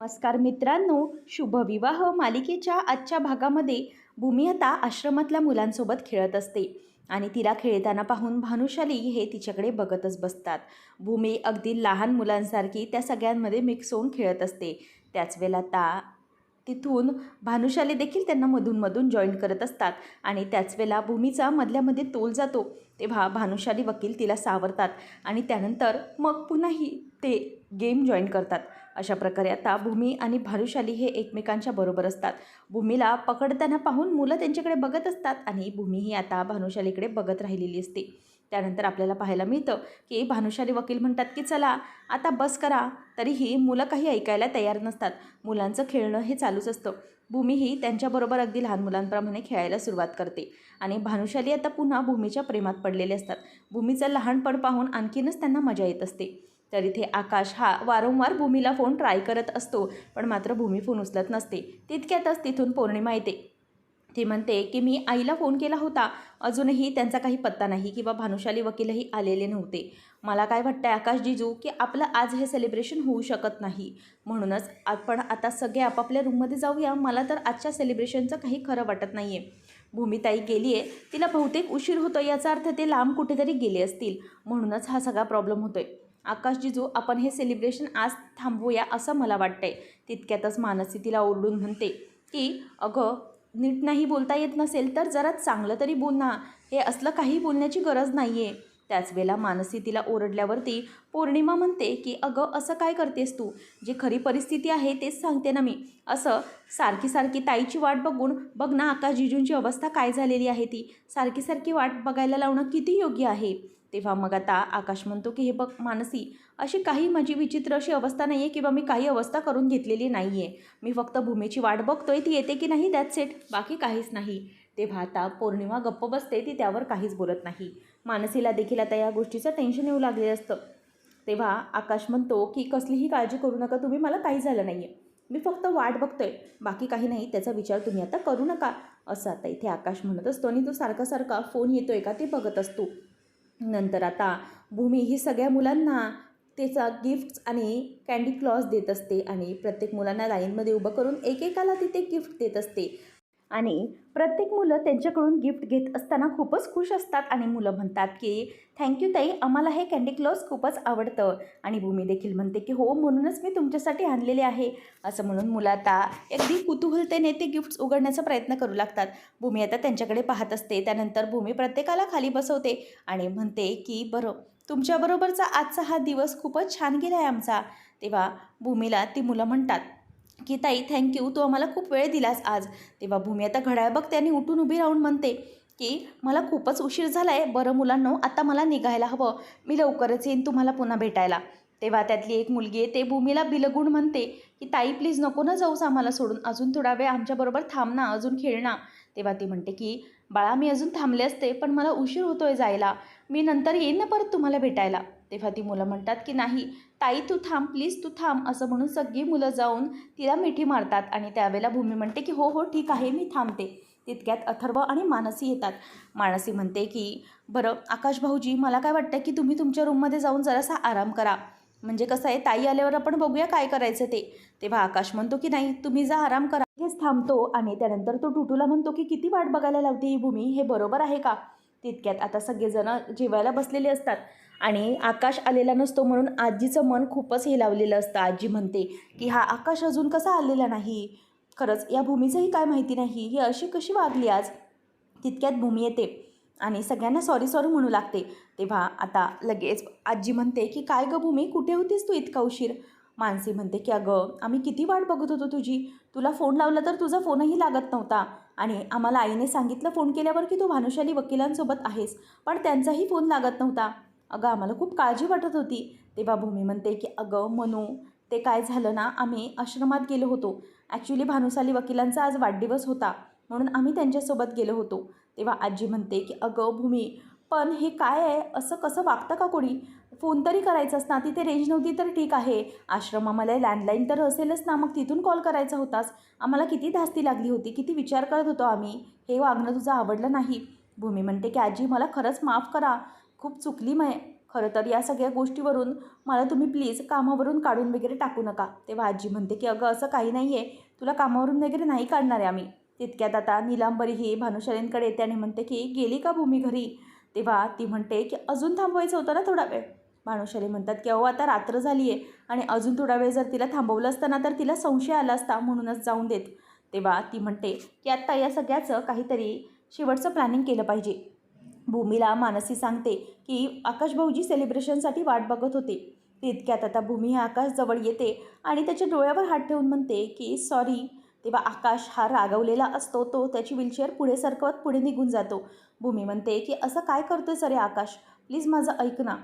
नमस्कार मित्रांनो शुभविवाह मालिकेच्या आजच्या भागामध्ये भूमी आता आश्रमातल्या मुलांसोबत खेळत असते आणि तिला खेळताना पाहून भानुशाली हे तिच्याकडे बघतच बसतात. भूमी अगदी लहान मुलांसारखी त्या सगळ्यांमध्ये मिक्स होऊन खेळत असते. त्याच वेळेला ता तिथून भानुशाली देखील त्यांना मधूनमधून जॉईन करत असतात. आणि त्याच वेळेला भूमीचा मधल्यामध्ये तोल जातो तेव्हा भानुशाली वकील तिला सावरतात आणि त्यानंतर मग पुन्हाही ते गेम जॉईन करतात. अशा प्रकारे आता भूमी आणि भानुशाली हे एकमेकांच्या बरोबर असतात. भूमीला पकडताना पाहून मुलं त्यांच्याकडे बघत असतात आणि भूमीही आता भानुशालीकडे बघत राहिलेली असते. त्यानंतर आपल्याला पाहायला मिळतं की भानुशाली वकील म्हणतात की चला आता बस करा तरीही मुलं काही ऐकायला तयार नसतात. मुलांचं खेळणं हे चालूच असतं. भूमीही त्यांच्याबरोबर अगदी लहान मुलांप्रमाणे खेळायला सुरुवात करते. आणि भानुशाली आता पुन्हा भूमीच्या प्रेमात पडलेले असतात. भूमीचं लहानपण पाहून आणखीनच त्यांना मजा येत असते. तर इथे आकाश हा वारंवार भूमीला फोन ट्राय करत असतो. पण मात्र भूमी फोन उचलत नसते. तितक्यातच तिथून पौर्णिमा येते. ती म्हणते की मी आईला फोन केला होता. अजूनही त्यांचा काही पत्ता नाही किंवा भानुशाली वकीलही आलेले नव्हते. मला काय वाटतं आकाश जिजू की आपलं आज हे सेलिब्रेशन होऊ शकत नाही. म्हणूनच आपण आता सगळे आपापल्या रूममध्ये जाऊया. मला तर आजच्या सेलिब्रेशनचं काही खरं वाटत नाही आहे भूमिताई गेली आहे तिला बहुतेक उशीर होतो याचा अर्थ ते लांब कुठेतरी गेले असतील. म्हणूनच हा सगळा प्रॉब्लेम होतोय. आकाश जिजू आपण हे सेलिब्रेशन आज थांबवूया असं मला वाटतंय. तितक्यातच मानसी तिला ओरडून म्हणते की अगं नीट नाही बोलता येत नसेल तर जरा चांगलं तरी बोल ना हे असलं काही बोलण्याची गरज नाही आहे त्याच वेळेला मानसी तिला ओरडल्यावरती पौर्णिमा म्हणते की अगं असं काय करतेस तू? जी खरी परिस्थिती आहे तेच सांगते ना मी. असं सारखी सारखी ताईची वाट बघून बघ ना आकाश जिजूंची अवस्था काय झालेली आहे ती. सारखी सारखी वाट बघायला लावणं किती योग्य आहे? तेव्हा मग आता आकाश म्हणतो की हे बघ मानसी अशी काही माझी विचित्र अशी अवस्था नाही आहे किंवा मी काही अवस्था करून घेतलेली नाही आहे मी फक्त भूमीची वाट बघतोय ती येते की नाही दॅट सेट बाकी काहीच नाही. तेव्हा आता पौर्णिमा गप्प बसते ती त्यावर काहीच बोलत नाही. मानसीला देखील आता या गोष्टीचं टेन्शन येऊ लागले असतं. तेव्हा आकाश म्हणतो की कसलीही काळजी करू नका तुम्ही मला काही झालं नाही आहे मी फक्त वाट बघतोय. बाकी काही नाही त्याचा विचार तुम्ही आता करू नका. असं आता इथे आकाश म्हणत असतो आणि तो सारखा सारखा फोन येतोय का ते बघत असतो. नंतर आता भूमी ही सगळ्या मुलांना त्याचा गिफ्ट्स आणि कॅन्डी क्लॉस देत असते आणि प्रत्येक मुलांना लाईनमध्ये उभं करून एकेकाला तिथे गिफ्ट देत असते. आणि प्रत्येक मुलं त्यांच्याकडून गिफ्ट घेत असताना खूपच खुश असतात आणि मुलं म्हणतात की थँक्यू ताई आम्हाला हे कॅन्डी क्लॉज खूपच आवडतं आणि भूमी देखील म्हणते की हो म्हणूनच मी तुमच्यासाठी आणलेले आहे. असं म्हणून मुलं आता अगदी कुतूहलतेने ते गिफ्ट्स उघडण्याचा प्रयत्न करू लागतात. भूमी आता त्यांच्याकडे पाहत असते. त्यानंतर भूमी प्रत्येकाला खाली बसवते आणि म्हणते की बरं तुमच्याबरोबरचा आजचा हा दिवस खूपच छान गेला आहे आमचा. तेव्हा भूमीला ती मुलं म्हणतात की ताई थँक्यू तू आम्हाला खूप वेळ दिलास आज. तेव्हा भूमी आता घड्याळ बघते आणि उठून उभी राहून म्हणते की मला खूपच उशीर झाला आहे बरं मुलांनो आता मला निघायला हवं. मी लवकरच येईन तुम्हाला पुन्हा भेटायला. तेव्हा त्यातली एक मुलगी आहे ते भूमीला बिलगुण म्हणते की ताई प्लीज नको ना जाऊस आम्हाला सोडून. अजून थोडा वेळ आमच्याबरोबर थांब ना अजून खेळ ना तेव्हा ती म्हणते की बाळा मी अजून थांबले असते पण मला उशीर होतोय जायला. मी नंतर येईन ना परत तुम्हाला भेटायला. तेव्हा ती मुलं म्हणतात की नाही ताई तू थांब प्लीज तू थांब असं म्हणून सगळी मुलं जाऊन तिला मिठी मारतात आणि त्यावेळेला भूमी म्हणते की हो हो ठीक आहे मी थांबते. तितक्यात अथर्व आणि मानसी येतात. मानसी म्हणते की बरं आकाश भाऊजी मला काय वाटतं की तुम्ही तुमच्या रूममध्ये जाऊन जरासा आराम करा. म्हणजे कसं आहे ताई आल्यावर आपण बघूया काय करायचं ते. तेव्हा आकाश म्हणतो की नाही तुम्ही जा आराम करा. हेच थांबतो आणि त्यानंतर तो टुटूला म्हणतो की किती वाट बघायला लावते ही भूमी? हे बरोबर आहे का? तितक्यात आता सगळेजणं जेवायला बसलेले असतात. आणि आकाश आलेला नसतो म्हणून आजीचं मन खूपच हे लावलेलं असतं. आजी म्हणते की हा आकाश अजून कसा आलेला नाही? खरंच या भूमीचंही काय माहिती नाही? ही अशी कशी वागली आज? तितक्यात भूमी येते आणि सगळ्यांना सॉरी सॉरी म्हणू लागते. तेव्हा आता लगेच आजी म्हणते की काय गं भूमी? कुठे होतीस तू इतका उशीर? मानसी म्हणते की अगं आम्ही किती वाट बघत होतो तुझी. तुला फोन लावला तर तुझा फोनही लागत नव्हता. आणि आम्हाला आईने सांगितलं फोन केल्यावर की तू भानुशाली वकिलांसोबत आहेस पण त्यांचाही फोन लागत नव्हता. अगं आम्हाला खूप काळजी वाटत होती. तेव्हा भूमी म्हणते की अगं मनू ते काय झालं ना आम्ही आश्रमात गेलो होतो. ॲक्च्युली भानुसाली वकिलांचा आज वाढदिवस होता म्हणून आम्ही त्यांच्यासोबत गेलो होतो. तेव्हा आजी म्हणते की अगं भूमी पण हे काय आहे? असं कसं वागतं का कोणी? फोन तरी करायचाच ना तिथे रेंज नव्हती तर ठीक आहे. आश्रमामध्ये लँडलाईन तर असेलच ना मग तिथून कॉल करायचा होतास. आम्हाला किती धास्ती लागली होती किती विचार करत होतो आम्ही. हे वागणं तुझं आवडलं नाही. भूमी म्हणते की आजी मला खरंच माफ करा. खूप चुकली मै खरं तर या सगळ्या गोष्टीवरून मला तुम्ही प्लीज कामावरून काढून वगैरे टाकू नका. तेव्हा आजी म्हणते की अगं असं काही नाही आहे तुला कामावरून वगैरे नाही काढणार आहे आम्ही. तितक्यात आता निलांबरी ही भानुशालींकडे येते आणि म्हणते की गेली का भूमी घरी? तेव्हा ती म्हणते की अजून थांबवायचं होतं ना थोडा वेळ. भानुशाली म्हणतात की अहो आता रात्र झाली आहे आणि अजून थोडा वेळ जर तिला थांबवलं असतं ना तर तिला संशय आला असता म्हणूनच जाऊन देत. तेव्हा ती म्हणते की आत्ता या सगळ्याचं काहीतरी शेवटचं प्लॅनिंग केलं पाहिजे. भूमीला मानसी सांगते की आकाश भाऊजी सेलिब्रेशनसाठी वाट बघत होते. तितक्यात आता भूमी हा आकाश जवळ येते आणि त्याच्या डोळ्यावर हात ठेवून म्हणते की सॉरी तेव्हा आकाश हा रागवलेला असतो तो त्याची व्हीलचेअर पुढे सरकवत पुढे निघून जातो. भूमी म्हणते की असं काय करतोय सरे आकाश? प्लीज माझं ऐक ना.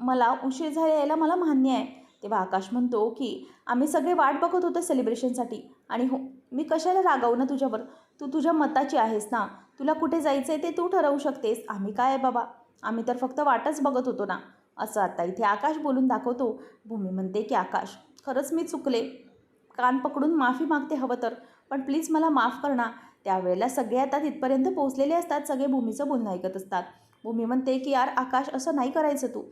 मला उशीर झाला यायला मला मान्य आहे. तेव्हा आकाश म्हणतो की आम्ही सगळे वाट बघत होतो सेलिब्रेशनसाठी आणि हो मी कशाला रागावू ना तुझ्यावर? तू तुझ्या मताची आहेस ना. तुला कुठे जायचं आहे ते तू ठरवू शकतेस. आम्ही काय आहे बाबा? आम्ही तर फक्त वाटच बघत होतो ना. असं आता इथे आकाश बोलून दाखवतो. भूमी म्हणते की आकाश खरंच मी चुकले. कान पकडून माफी मागते हवं तर. पण प्लीज मला माफ कर ना. त्यावेळेला सगळे आता तिथपर्यंत पोहोचलेले असतात. सगळे भूमीचं बोलणं ऐकत असतात. भूमी म्हणते की यार आकाश असं नाही करायचं तू.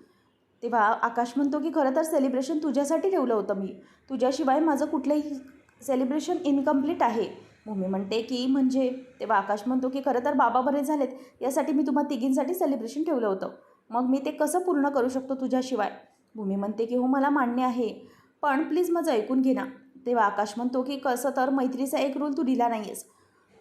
तेव्हा आकाश म्हणतो की खरं तर सेलिब्रेशन तुझ्यासाठी ठेवलं होतं मी. तुझ्याशिवाय माझं कुठलंही सेलिब्रेशन इनकम्प्लीट आहे. भूमी म्हणते की म्हणजे? तेव्हा आकाश म्हणतो की खरं तर बाबा बरे झालेत. यासाठी मी तुम्हा तिघींसाठी सेलिब्रेशन ठेवलं होतं. मग मी ते कसं पूर्ण करू शकतो तुझ्याशिवाय? भूमी म्हणते की हो मला मान्य आहे. पण प्लीज माझं ऐकून घे ना. तेव्हा आकाश म्हणतो की कसं तर मैत्रीचा एक रूल तू दिला नाही आहेस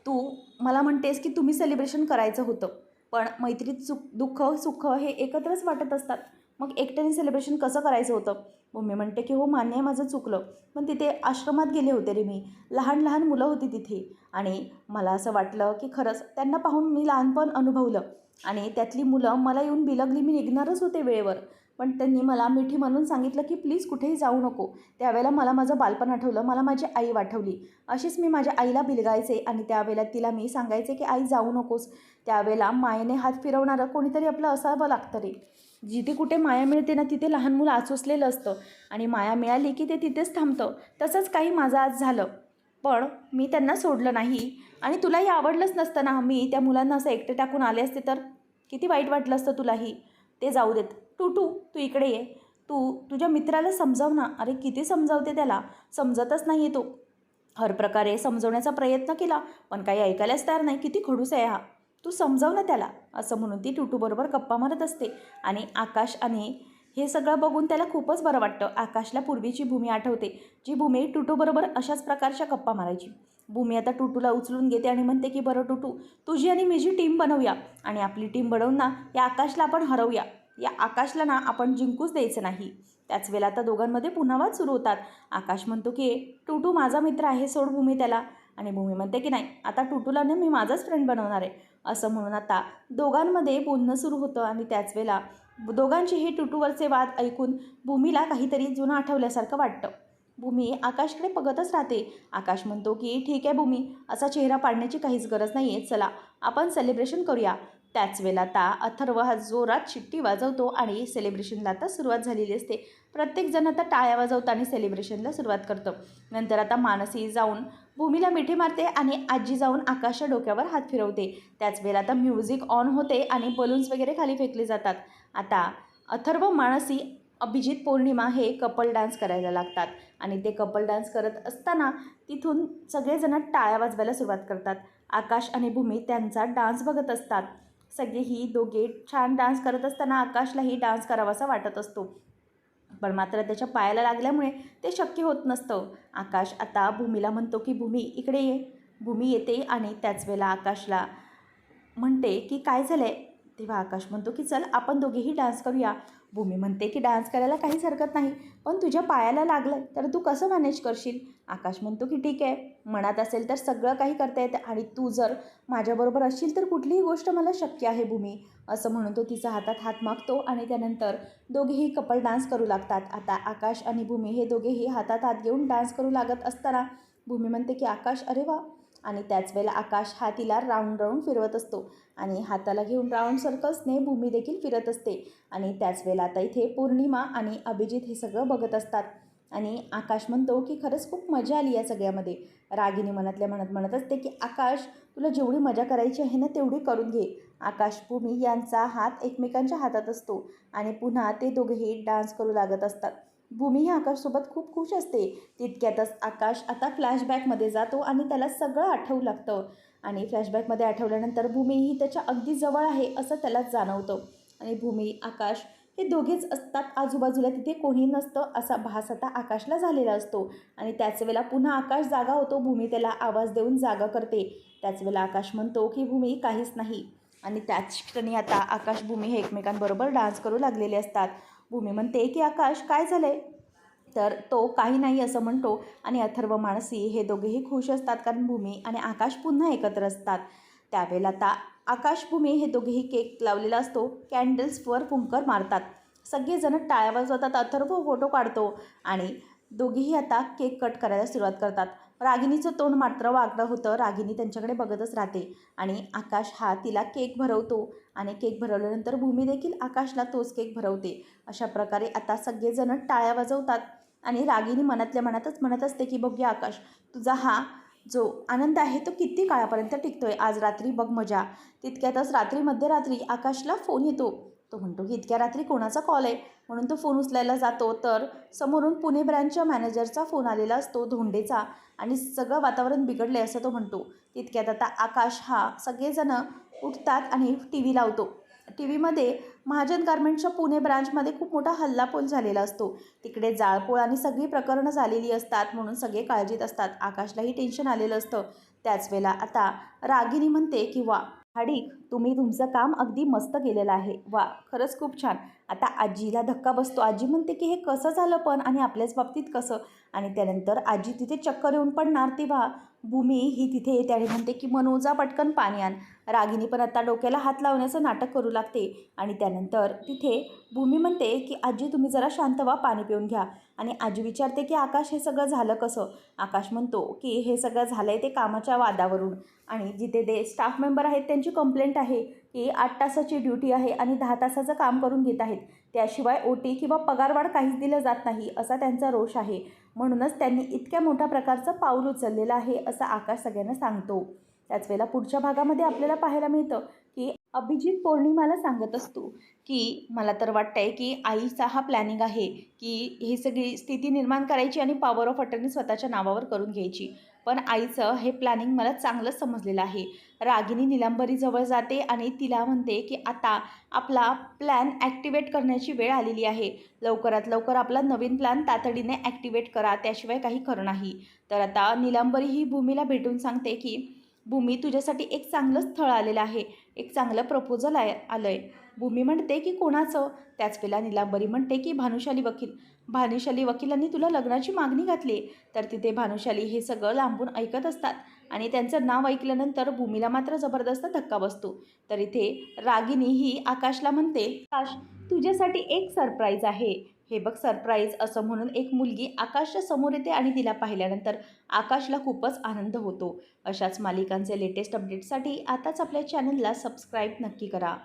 तू मला म्हणतेस की तुम्ही सेलिब्रेशन करायचं होतं. पण मैत्रीत सुख दुःख सुख हे एकत्रच वाटत असतात. मग एकट्याने सेलिब्रेशन कसं करायचं होतं? मम्मी म्हणते की हो मान्य आहे माझं चुकलं. पण तिथे आश्रमात गेले होते रे मी. लहान लहान मुलं होती तिथे. आणि मला असं वाटलं की खरंच त्यांना पाहून मी लहानपण अनुभवलं. आणि त्यातली मुलं मला येऊन बिलगली मी निघणारच होते वेळेवर. पण त्यांनी मला मिठी म्हणून सांगितलं की प्लीज कुठेही जाऊ नको. त्यावेळेला मला माझं बालपण आठवलं. मला माझी आई आठवली अशीच मी माझ्या आईला बिलगायचे आणि त्यावेळेला तिला मी सांगायचे की आई जाऊ नकोस. त्यावेळेला मायेने हात फिरवणारं कोणीतरी आपलं असावं लागतं रे. जिथे कुठे माया मिळते ना तिथे लहान मुलं आचोसलेलं असतं. आणि माया मिळाली की ते तिथेच थांबतं. तसंच काही माझं आज झालं. पण मी त्यांना सोडलं नाही. आणि तुलाही आवडलंच नसतं ना मी त्या मुलांना असं एकटे टाकून आले असते तर? किती वाईट वाटलं असतं तुलाही. ते जाऊ देत. टू टू तू इकडे ये. तू तुझ्या मित्राला समजाव ना. अरे किती समजावते त्याला. समजतच नाही आहे तो. हर प्रकारे समजवण्याचा प्रयत्न केला पण काही ऐकायलाच तयार नाही. किती खडूस आहे हा. तू समजाव ना त्याला. असं म्हणून ती टुटूबरोबर गप्पा मारत असते. आणि आकाश आणि हे सगळं बघून त्याला खूपच बरं वाटतं. आकाशला पूर्वीची भूमी आठवते. जी भूमी टुटूबरोबर अशाच प्रकारच्या गप्पा मारायची. भूमी आता टुटूला उचलून घेते आणि म्हणते की बरं टुटू तुझी आणि माझी टीम बनवूया. आणि आपली टीम बनवून ना या आकाशला आपण हरवूया. या आकाशला ना आपण जिंकूच द्यायचं नाही. त्याच वेळेला आता दोघांमध्ये पुन्हा वाद सुरू होतात. आकाश म्हणतो की टुटू माझा मित्र आहे सोड भूमी त्याला. आणि भूमी म्हणते की नाही आता टुटूला ना मी माझाच फ्रेंड बनवणार आहे. असं म्हणून आता दोघांमध्ये बोलणं सुरू होतं आणि त्याच वेळेला दोघांचे हे टुटूवरचे वाद ऐकून भूमीला काहीतरी जुनं आठवल्यासारखं वाटतं. भूमी आकाशकडे बघतच राहते. आकाश म्हणतो की ठीक आहे भूमी असा चेहरा पाडण्याची काहीच गरज नाही आहे चला आपण सेलिब्रेशन करूया. त्याच वेळेला आता अथर्व हा जोरात शिट्टी वाजवतो आणि सेलिब्रेशनला आता सुरुवात झालेली असते. प्रत्येकजण आता टाळ्या वाजवतं आणि सेलिब्रेशनला सुरुवात करतं. नंतर आता मानसी जाऊन भूमीला मिठी मारते आणि आजी जाऊन आकाशच्या डोक्यावर हात फिरवते. त्याच वेळेला आता म्युझिक ऑन होते आणि बलून्स वगैरे खाली फेकले जातात. आता अथर्व मानसी अभिजित पौर्णिमा हे कपल डान्स करायला लागतात आणि ते कपल डान्स करत असताना तिथून सगळेजण टाळ्या वाजवायला सुरुवात करतात. आकाश आणि भूमी त्यांचा डान्स बघत असतात. सगळेही दोघे छान डान्स करत असताना आकाशलाही डान्स करावासा वाटत असतो. पण मात्र त्याच्या पायाला लागल्यामुळे ते शक्य होत नसतं. आकाश आता भूमीला म्हणतो की भूमी इकडे ये. भूमी येते आणि त्याच वेळेला आकाशला म्हणते की काय झालं आहे तेव्हा आकाश म्हणतो की चल आपण दोघेही डान्स करूया. भूमी म्हणते की डान्स करायला काहीच हरकत नाही पण तुझ्या पायाला लागलं तर तू कसं मॅनेज करशील? आकाश म्हणतो की ठीक आहे मनात असेल तर सगळं काही करता येतं आणि तू जर माझ्याबरोबर असशील तर कुठलीही गोष्ट मला शक्य आहे भूमी असं म्हणून तो तिचा हातात हात मागतो आणि त्यानंतर दोघेही कपल डान्स करू लागतात. आता आकाश आणि भूमी हे दोघेही हातात हात घेऊन डान्स करू लागत असताना भूमी म्हणते की आकाश अरे वा आणि त्याच वेळेला आकाश हा तिला राऊंड राऊंड फिरवत असतो. आणि हाताला घेऊन राऊंड सर्कल्सने भूमी देखील फिरत असते. आणि त्याच वेळेला आता इथे पौर्णिमा आणि अभिजित हे सगळं बघत असतात. आणि आकाश म्हणतो की खरंच खूप मजा आली या सगळ्यामध्ये. रागिनी मनातल्या म्हणत म्हणत असते की आकाश तुला जेवढी मजा करायची आहे ना तेवढी करून घे. आकाश भूमी यांचा हात एकमेकांच्या हातात असतो. आणि पुन्हा ते दोघेही डान्स करू लागत असतात. भूमी ही आकाशसोबत खूप खुश असते. तितक्यातच आकाश आता फ्लॅशबॅकमध्ये जातो आणि त्याला सगळं आठवू लागतं. आणि फ्लॅशबॅकमध्ये आठवल्यानंतर भूमी ही त्याच्या अगदी जवळ आहे असं त्याला जाणवतं. आणि भूमी आकाश हे दोघेच असतात. आजूबाजूला तिथे कोणी नसतं असा भास आता आकाशला झालेला असतो. आणि त्याच वेळेला पुन्हा आकाश जागा होतो. भूमी त्याला आवाज देऊन जागा करते. त्याच वेळेला आकाश म्हणतो की भूमी काहीच नाही. आणि त्याच क्षणी आता आकाश भूमी हे एकमेकांबरोबर डान्स करू लागलेले असतात. भूमी म्हणते की आकाश काय झालंय? तर तो काही नाही असं म्हणतो आणि अथर्व मानसी हे दोघेही खुश असतात कारण भूमी आणि आकाश पुन्हा एकत्र असतात. त्यावेळेला आता आकाश भूमी हे दोघेही केक लावलेला असतो. कॅन्डल्सवर फुंकर मारतात. सगळेजण टाळ्या वाजवतात अथर्व फोटो काढतो आणि दोघेही आता केक कट करायला सुरुवात करतात. रागिनीचं तोंड मात्र वागडं होतं. रागिनी त्यांच्याकडे बघतच राहते. आणि आकाश हा तिला केक भरवतो आणि केक भरवल्यानंतर भूमी देखील आकाशला तोच केक भरवते. अशा प्रकारे आता सगळेजण टाळ्या वाजवतात आणि रागिनी मनातल्या मनातच म्हणत असते की बघूया आकाश तुझा हा जो आनंद आहे तो किती काळापर्यंत टिकतोय? आज रात्री बघ मजा. तितक्यातच रात्री मध्यरात्री आकाशला फोन येतो. तो म्हणतो की इतक्या रात्री कोणाचा कॉल आहे? म्हणून तो फोन उचलायला जातो. तर समोरून पुणे ब्रँचच्या मॅनेजरचा फोन आलेला असतो धोंडेचा. आणि सगळं वातावरण बिघडलं असं तो म्हणतो. तितक्यात आता आकाश हा सगळेजणं उठतात आणि टी व्ही लावतो. टी व्हीमध्ये महाजन गार्मेंटच्या पुणे ब्रांचमध्ये खूप मोठा हल्लापोल झालेला असतो. तिकडे जाळपोळ आणि सगळी प्रकरणं झालेली असतात म्हणून सगळे काळजीत असतात. आकाशलाही टेन्शन आलेलं असतं. त्याच वेळेला आता रागिनी म्हणते की वा हाडी तुम्ही तुमचं काम अगदी मस्त केलेलं आहे. वा खरंच खूप छान. आता आजीला धक्का बसतो. आजी म्हणते की हे कसं झालं पण? आणि आपल्याच बाबतीत कसं? आणि त्यानंतर आजी तिथे चक्कर येऊन पडणार तेव्हा भूमी ही तिथे येते. आणि म्हणते की मनोजा पटकन पाणी आण. रागिनी पण आता डोक्याला हात लावण्याचं नाटक करू लागते. आणि त्यानंतर तिथे भूमी म्हणते की आजी तुम्ही जरा शांत व्हा पाणी पिऊन घ्या. आणि आजी विचारते की आकाश हे सगळं झालं कसं? आकाश म्हणतो की हे सगळं झालं आहे ते कामाच्या वादावरून आणि जिथे ते स्टाफ मेंबर आहेत त्यांची कंप्लेंट आहे की आठ तासाची ड्युटी आहे आणि दहा तासाचं काम करून घेत आहेत. त्याशिवाय ओ टी किंवा पगारवाढ काहीच दिलं जात नाही असा त्यांचा रोष आहे. म्हणूनच त्यांनी इतक्या मोठ्या प्रकारचं पाऊल उचललेलं आहे असं आकाश सगळ्यांना सांगतो. त्याच वेळेला पुढच्या भागामध्ये आपल्याला पाहायला मिळतं की अभिजित पौर्णिमाला सांगत असतो की मला तर वाटतंय की आईचा हा प्लॅनिंग आहे की ही सगळी स्थिती निर्माण करायची आणि पॉवर ऑफ अटर्नी स्वतःच्या नावावर करून घ्यायची. पण आईचं हे प्लॅनिंग मला चांगलंच समजलेलं आहे. रागिनी निलांबरीजवळ जाते आणि तिला म्हणते की आता आपला प्लॅन ॲक्टिवेट करण्याची वेळ आलेली आहे. लवकरात लवकर आपला नवीन प्लॅन तातडीने ॲक्टिवेट करा. त्याशिवाय काही खरं नाही. तर आता निलंबरी ही भूमीला भेटून सांगते की भूमी तुझ्यासाठी एक चांगलं स्थळ आलेलं आहे एक चांगलं प्रपोजल आहे आलं आहे भूमी म्हणते की कोणाचं? त्याच वेळेला निलांबरी म्हणते की भानुशाली वकील. भानुशाली वकिलांनी तुला लग्नाची मागणी घातली. तर तिथे भानुशाली हे सगळं लांबून ऐकत असतात आणि त्यांचं नाव ऐकल्यानंतर भूमीला मात्र जबरदस्त धक्का बसतो. तर इथे रागिनी ही आकाशला म्हणते आकाश तुझ्यासाठी एक सरप्राईज आहे. हे बघ सरप्राईज असं म्हणून एक मुलगी आकाशच्या समोर येते आणि तिला पाहिल्यानंतर आकाशला खूपच आनंद होतो. अशाच मालिकांचे लेटेस्ट अपडेटसाठी आताच आपल्या चॅनलला सबस्क्राईब नक्की करा.